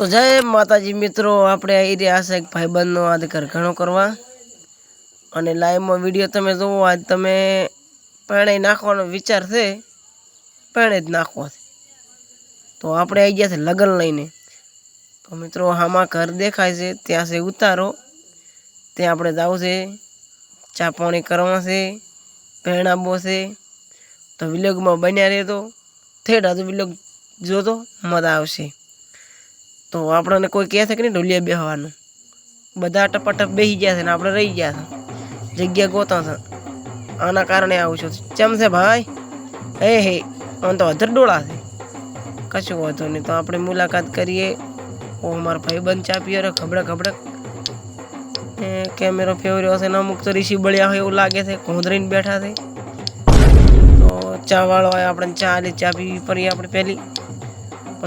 તો જય માતાજી મિત્રો, આપણે આવી રહ્યા છે એક ભાઈબંધનો આજ ઘરઘણો કરવા. અને લાઈવમાં વીડિયો તમે જુઓ આજ તમે પેણે નાખવાનો વિચાર છે પેણે જ નાખવો છે. તો આપણે આવી ગયા છે લગ્ન લઈને. તો મિત્રો આમાં ઘર દેખાય છે, ત્યાં છે ઉતારો. ત્યાં આપણે જવું છે, ચા પાણી કરવા છે પહેણાવો છે. તો વિલોગમાં બન્યા રહેતો થેટ હજુ વિલોગ જોતો મજા આવશે. તો આપણને કોઈ કહે છે કે નહીં ઢોલિયા બેહવાનું. બધા ટપાટપ બેસી ગયા છે ને આપણે રહી ગયા છે. જગ્યા ગોતા છે. આના કારણે આવું છું. ચમ છે ભાઈ? હે હે. આમ તો અધર ડોળા છે. કશું વાંધો નહીં. તો આપણે મુલાકાત કરીએ. ઓ મારો ભાઈ બંધ ચા પીએ રે ખબડક ખબડક એ કેમેરો ફેવર્યો હશે ને અમુક તો ઋષિ બળ્યા હોય એવું લાગે છે. કોંધરીને બેઠા છે. તો ચા વાળો હોય આપણે ચા લે ચા પીવી પડી આપણે પહેલી.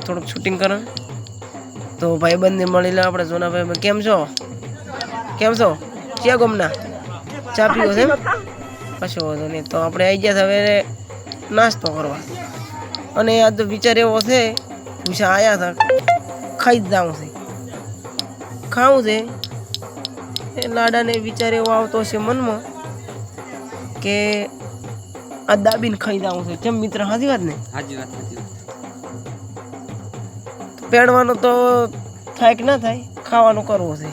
થોડુંક શૂટિંગ કરો તો ભાઈબંધને મળી લે આપણે સોનાભાઈ કેમ છો? કેમ છો? ક્યાં ગમના? ચા પીવો છે કશો વાંધો નહીં. તો આપણે આવી ગયા છે હવે નાસ્તો કરવા. અને આ તો વિચાર એવો છે પૂછા આવ્યા હતા, ખાઈ જ જાઉં છે. ખાવું છે. એ લાડાને વિચાર એવો આવતો હશે મનમાં કે આ દાબીને ખાઈ જાઉં છે. કેમ મિત્ર? હાજી વાત ને? સાચી સાચી વાત. પેડવાનું તો થાય કે ના થાય, ખાવાનું કરવું છે.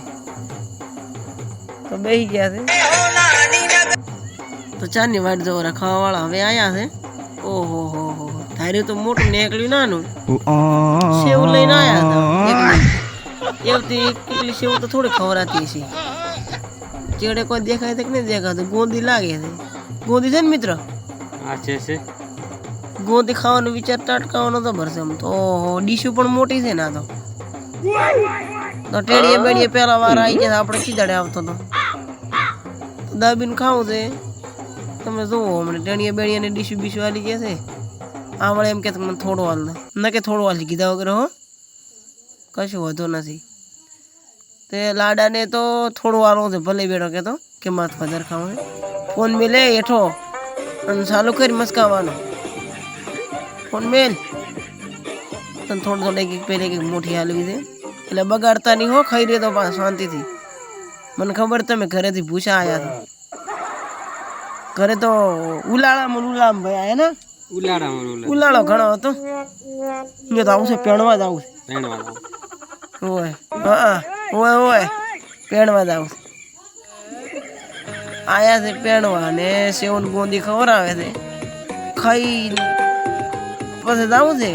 તો બેસી ગયા છે. તો ચારની વાટ જવો ખાવા વાળા હવે આયા છે. ઓહો, હો હો ધાર્યું તો મોટું નીકળ્યું નાનું. સેવ લઈને આયા હતા. એવથી કેટલી સેવ તો થોડી ખવડાતી છે ચેડે કોઈ દેખાય છે કે નહીં દેખાતું? ગોંદી લાગે છે. ગોંદી છે ને મિત્ર? હા છે છે. ગોંદી ખાવાનો વિચાર ટાટકાવાનો તો ભરશે એમ તો. ડીશુ પણ મોટી છે ને આ તો. તો ટેડીએ બેડીએ પહેલા વાર આવી ગયા, આપણે ચીદાડે આવતો તો. દાબીને ખાવું છે. તમે જુઓ હમણાં ટેણીએ બેણીએ ડીશું બીશું આલી ગયા છે. આ એમ કે મને થોડો હાલ ન કે થોડો હાલ કીધા વગર હો. કશું વધુ નથી. તે લાડાને તો થોડો વાળવું છે, ભલે કે તો, કે માથ વધારે ખાવું છે. ફોન મેલે, હેઠો. અને ચાલુ કરી મસ્કાવાનો. ફોન મેલ. તને થોડું થોડું એક એક પહેલે એક મોટી હાલવી છે. એટલે બગાડતા નહીં હો ખાઈ રહ્યો તો શાંતિથી. મને ખબર તમે ઘરેથી ભૂસા આવ્યા હતા ઘરે તો ઉલાળા મને ઉલામ ભાઈ હે ને? ઉલાડા ઉલાળો ઘણો હતો. જો તો આવું છે પેણવા જ આવું છે. ઓય હા ઓય ઓય પેણવા જ આવું આયા છે પેણવા ને સેવન ગોંદી ખવડાવે છે. ખાઈ પછી જવું છે?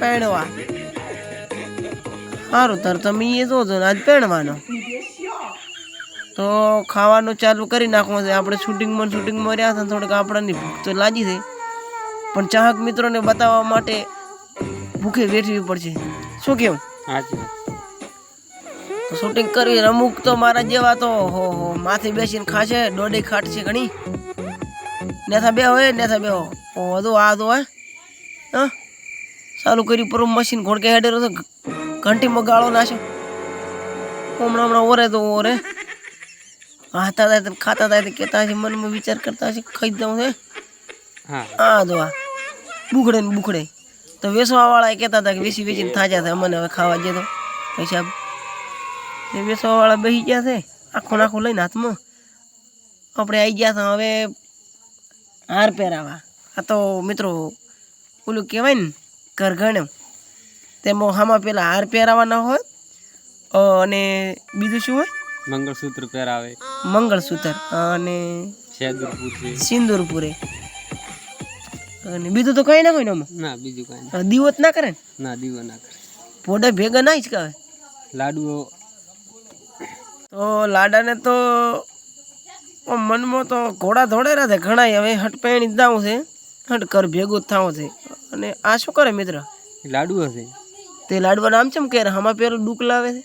પહેણવા. સારું તાર તમે એ જોજો ને આજ પહેણવાનો. તો ખાવાનું ચાલુ કરી નાખવું છે. આપણે શૂટિંગમાં શૂટિંગમાં રહ્યા હતા થોડીક આપણાની ભૂખ તો લાગી છે. પણ ચાહક મિત્રોને બતાવવા માટે ભૂખે વેઠવી પડશે. શું કેવું? તો શૂટિંગ કરવી અમુક તો મારા જેવા તો હો હો માથે બેસીને ખાશે દોઢે ખાટ છે ઘણી. નેથા બે હોય નેથા બે હો વધુ આ તો હે. હા? ચાલુ કર્યું પર મશીન ઘોડકે હેડેરો તો ઘંટીમાં ગાળો નાખ્યો હમણાં હમણાં ઓરે તો ઓરે. હાથા થાય તો ખાતા થાય તો કહેતા હશે મનમાં વિચાર કરતા છે ખાઈ દઉં છે. હા. આ જો આ. બુખડે ને બુખડે. તો વેસવા વાળા કહેતા હતા કે વેસી વેચીને થાજા થાય અમને હવે ખાવા જે તો. પૈસા એ વેસવા વાળા બેસી ગયા છે આખું આખું લઈને હાથમાં. આપણે આવી ગયા હતા હવે હાર પહેરાવા. આ તો મિત્રો ઓલું કહેવાય ને ઘરઘણ્યું. તેમાં મોહામાં પેલા હાર પહેરાવાના હોય અને બીજું શું હોય? મંગળસૂત્ર પહેરાવે. મંગળસૂત્ર અને શેદુરપુર પૂરે અને બીજું તો કઈ ના હોય ને ના બીજું કઈ દીવો ના કરે ને? ના દીવો ના કરે. પોડે ભેગા ના જ કહે લાડુઓ. તો લાડાને તો મનમાં તો ઘોડા દોડેલા છે ઘણા હવે હટ પેણી જ છે. હટ કર ભેગું જ થવું છે. અને આ શું કરે મિત્ર? એ હશે. છે તે લાડવા નામ ચમ કે હમા પેલું ડૂક લાવે છે?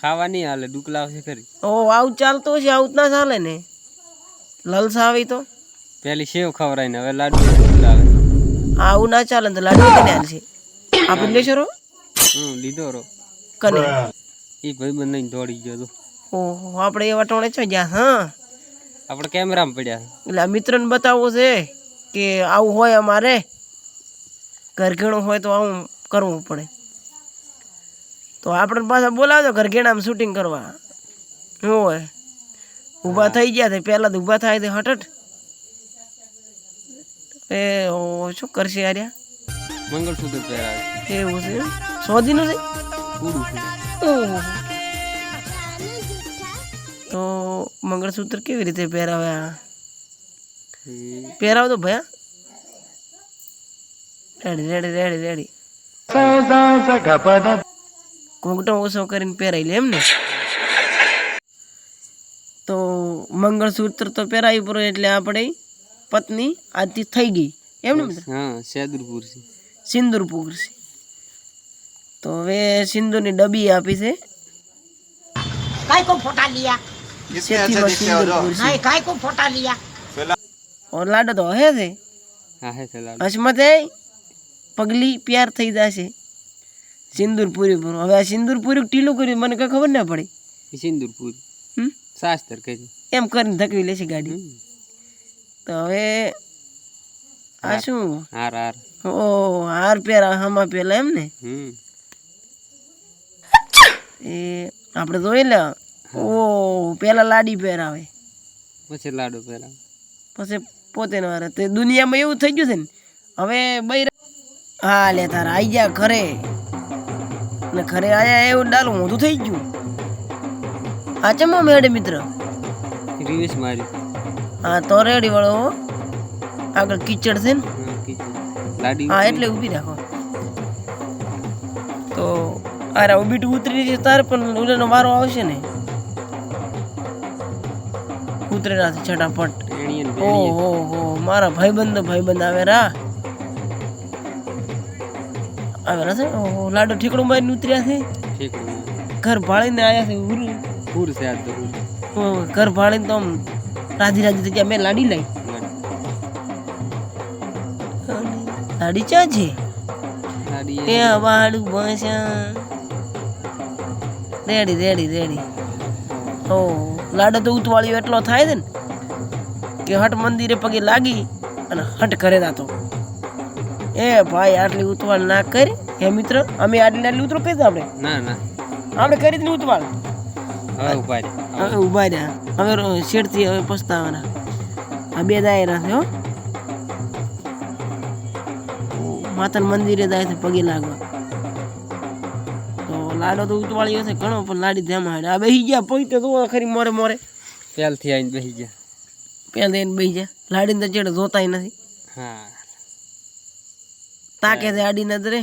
ખાવા નહીં હાલે લાવે છે ખરી ઓ આવું ચાલતો છે આવું ના ચાલે ને? લલસા આવી તો? પેલી સેવ ખવડાવીને હવે લાડુ લાવે. આવું ના ચાલે ને તો લાડવા કને હાલશે આપણે લેશો રો? હું લીધો રો. કને? એ ભાઈ બંને દોડી ગયો તો. ઓહો આપણે એવા ટોણે છો જ્યાં હા? આપણે કેમેરામાં પડ્યા એટલે મિત્રને બતાવવું છે કે આવું હોય અમારે. ઘર ઘણું હોય તો આવું કરવું પડે. તો આપણે પાછા બોલાવજો ઘરઘેણામાં શૂટિંગ કરવા. શું હોય? ઊભા થઈ ગયા તે પહેલાં તો ઊભા થાય તે હટટ એ શું કરશે આર્યા? મંગળસૂત્ર પહેરાવે એવું છે? સોદીનું છે. તો મંગળસૂત્ર કેવી રીતે પહેરાવે આ? પહેરાવ તો ભયા. રેડી ઓછો કરીને પહેરાઈ એમ ને તો મંગળસૂત્ર તો પહેરાવી પડે એટલે આપણે પત્ની આજથી થઈ ગઈ. એમ ને મિત્ર સિંદુરપુર તો હવે સિંદુરની ડબ્બી આપી છે. કાઈ કો ફોટા લિયા? ઓર લાડો તો હે છે. હા? પગલી પ્યાર થઈ જશે. સિંદૂર પૂરી પૂરું હવે આ સિંદૂર પૂરી ટીલું કર્યું મને કઈ ખબર ના પડી. એ સિંદુરપુર હમ? શાસ્ત્ર કહે એમ કરીને ધકવી લેશે ગાડી. તો હવે આ શું? હાર હાર. ઓ હાર પહેરા હમા પેલા એમ ને? એ આપણે જોઈ લે ઓ પેલા લાડી પહેરાવે. પછી લાડુ પહેરાવે. પછી પોતે વાર. તે દુનિયામાં એવું થઈ ગયું છે ને હવે બૈરા હા લે તારા આઈ ગયા ઘરે. ને ઘરે આયા એવું ડાલું મોઢું થઈ ગયું. આ ચમો મેડે મિત્ર? રિવેશ મારી. હા તો રેડી વાળો આગળ કિચડ છે ને. હા એટલે ઊભી રાખો. તો અરે ઊભી ઉતરી છે તારે પણ ઉલેનો વારો આવશે ને. ઉતરેલા છે છટાપટ એણીએ ને ઓ બેણીએ. હો હો મારા ભાઈબંધ ભાઈબંધ આવે રા. આવે રા છે લાડો ઠીકડો મારીને ઉતર્યા છે? ઘર ભાળીને આયા છે ઉરું પૂર છે આજ તો ઘર ભાળીને તો આમ રાજી રાજી થઈ ગયા. મેં લાડી લઈ. લાડી ચા છે? એ વાળું ભાષા રેડી રેડી રેડી. ઓ લાડો તો ઉતવાળ્યો એટલો થાય છે ને કે હટ મંદિરે પગે લાગી અને હટ કરે દાતો એ ભાઈ આટલી ઉતવાળ ના કરી. હે મિત્ર અમે આટલી આટલી ઉતરો કહી આપણે. ના ના. આપણે કરી જ ઉતવાળ હવે ઊભા રે હવે. ઊભા રે હવે શેઠથી હવે પસ્તાવાના. આ બે દાયરા છે હો. માતાના મંદિરે જાય છે પગે લાગવા. તો લાડો તો ઉતવાળ્યો છે ઘણો પણ લાડી ધ્યાનમાં હાડે આ બેસી ગયા પોઈતે તો ખરી મોરે મોરે. પહેલથી આવીને બેસી ગયા. પેલા એને બેસી ગયા. લાડીને તો ચેડે જોતાય નથી. હા. તાકે છે આડી નજરે